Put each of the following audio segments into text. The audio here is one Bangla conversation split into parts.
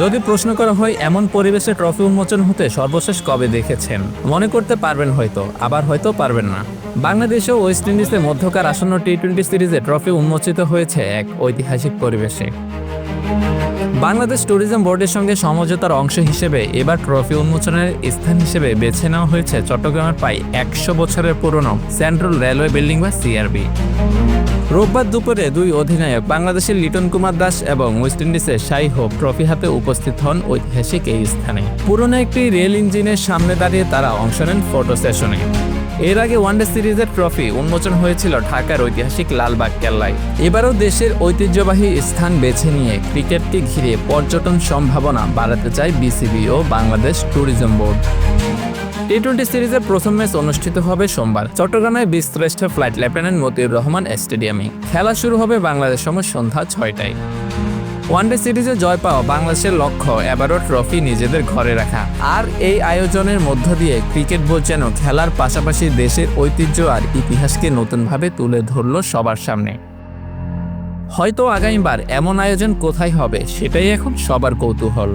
যদি প্রশ্ন করা হয়, এমন পরিবেশে ট্রফি উন্মোচন হতে সর্বশেষ কবে দেখেছেন? মনে করতে পারবেন হয়তো, আবার হয়তো পারবেন না। বাংলাদেশে ওয়েস্ট ইন্ডিজের মধ্যকার আসন্ন টি টোয়েন্টি সিরিজে ট্রফি উন্মোচিত হয়েছে এক ঐতিহাসিক পরিবেশে। বাংলাদেশ ট্যুরিজম বোর্ডের সঙ্গে সমঝোতার অংশ হিসেবে এবার ট্রফি উন্মোচনের স্থান হিসেবে বেছে নেওয়া হয়েছে চট্টগ্রামের প্রায় একশো বছরের পুরনো সেন্ট্রাল রেলওয়ে বিল্ডিং বা সিআরবি রোববার দুপুরে দুই অধিনায়ক বাংলাদেশের লিটন কুমার দাস এবং ওয়েস্ট ইন্ডিজের শাই হোপ ট্রফি হাতে উপস্থিত হন ঐতিহাসিক এই স্থানে। পুরনো একটি রেল ইঞ্জিনের সামনে দাঁড়িয়ে তারা অংশ নেন ফটো সেশনে এর আগে ওয়ানডে সিরিজের ট্রফি উন্মোচন হয়েছিল ঢাকার ঐতিহাসিক লালবাগ কেল্লায়। এবারও দেশের ঐতিহ্যবাহী স্থান বেছে নিয়ে ক্রিকেটকে ঘিরে পর্যটন সম্ভাবনা বাড়াতে চায় বিসিবি ও Bangladesh tourism board. T twenty সিরিজের প্রথম ম্যাচ অনুষ্ঠিত হবে সোমবার। চট্টগ্রামের বিস্তৃষ্ট ফ্লাইট লেফটেন্যান্ট মতিউর রহমান স্টেডিয়ামে। খেলা শুরু হবে বাংলাদেশ সময় সন্ধ্যা ছয়টায়। ওয়ানডে সিরিজে জয় পাওয়া বাংলাদেশের লক্ষ্য এবারও ট্রফি নিজেদের ঘরে রাখা। আর এই আয়োজনের মধ্য দিয়ে ক্রিকেট বোর্ড যেন খেলার পাশাপাশি দেশের ঐতিহ্য আর ইতিহাসকে নতুনভাবে তুলে ধরল সবার সামনে। হয়তো আগামীবার এমন আয়োজন কোথায় হবে, সেটাই এখন সবার কৌতূহল।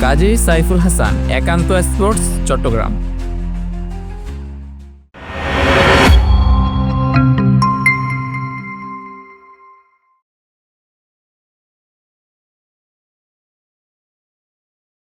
কাজী সাইফুল হাসান, একান্ত স্পোর্টস, চট্টগ্রাম।